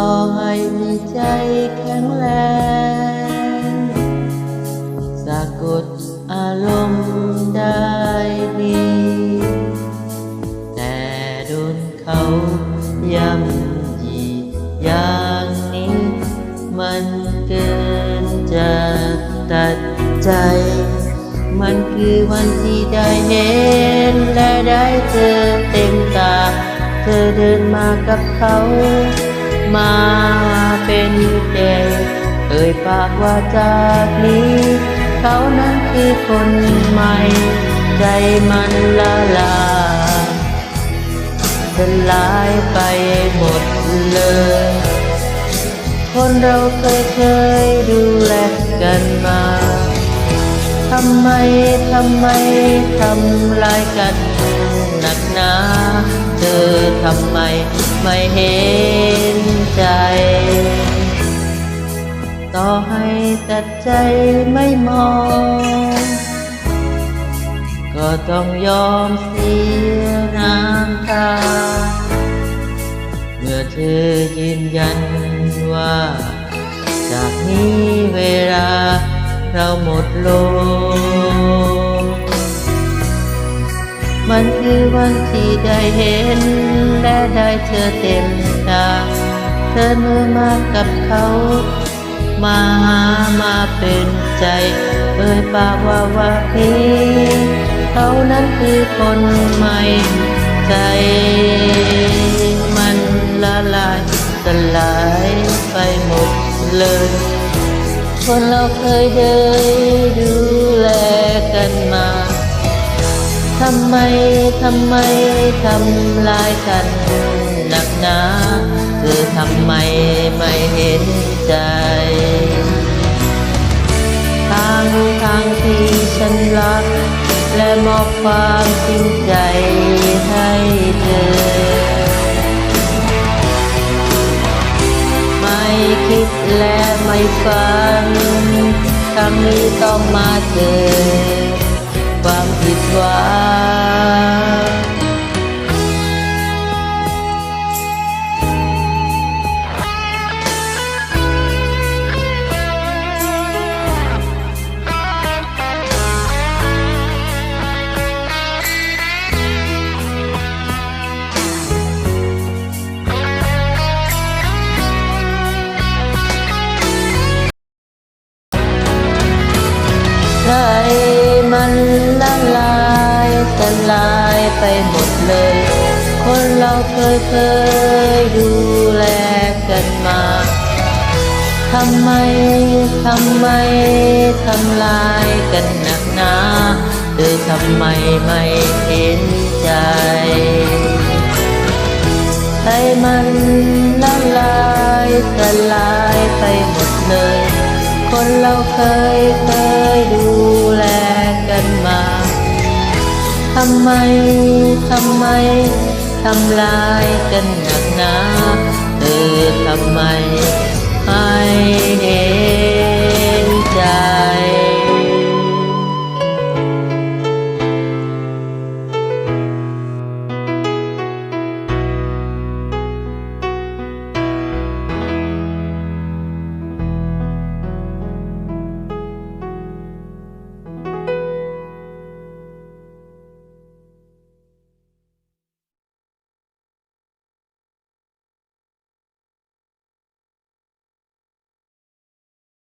อให้มีใจแข็งแรง สะกดอารมณ์ได้ดี แต่โดนเขาย่ำยีอย่างนี้ มันเกินจะตัดใจ มันคือวันที่ได้เห็นและได้เจอเต็มตา เธอเดินมากับเขา มาเป็นเด็กเอ่ยปากว่าจากนี้ เขานั้นคือคนใหม่ ใจมันละลายสลายไปหมดเลย คนเราเคยเคยดูแลกันมาทำไม ทำไม ทำลายกัน นักหนาเธอทำไมไม่เห็นใจ ต่อให้ตัดใจไม่มอง ก็ต้องยอมเสียน้ำตา เมื่อเธอยืนยันว่า จากนี้เวลาเราหมดลม วันที่ได้เห็น และได้เธอเต็มตา เธอเมื่อมากับเขา มาหามาเป็นใจ เอ่ยปากว่าว่าพี่เขานั้นคือคนใหม่ ใจมันละลายสลายไปหมดเลย คนเราเคยเดินดูแลกันมา ทำไม ทำไม ทำลายกันหนักหนาเธอทำไมไม่เห็นใจทางทางที่ฉันรัก และมอบความจริงใจให้เธอ ไม่คิดและไม่ฝันครั้งนี้ต้องมาเจอความผิดหวังายสลายไปหมดเลย คนเราเคยเคยดูแลกันมาทำไม ทำไม ทำลายกันหนักหนาเธอทำไมไม่เห็นใจใจมันละลายสลายไปหมดเลย คนเราเคยเคย ทำไม ทำไม ทำลายกันหนักหนาเธอทำไม ให้เห็นใจ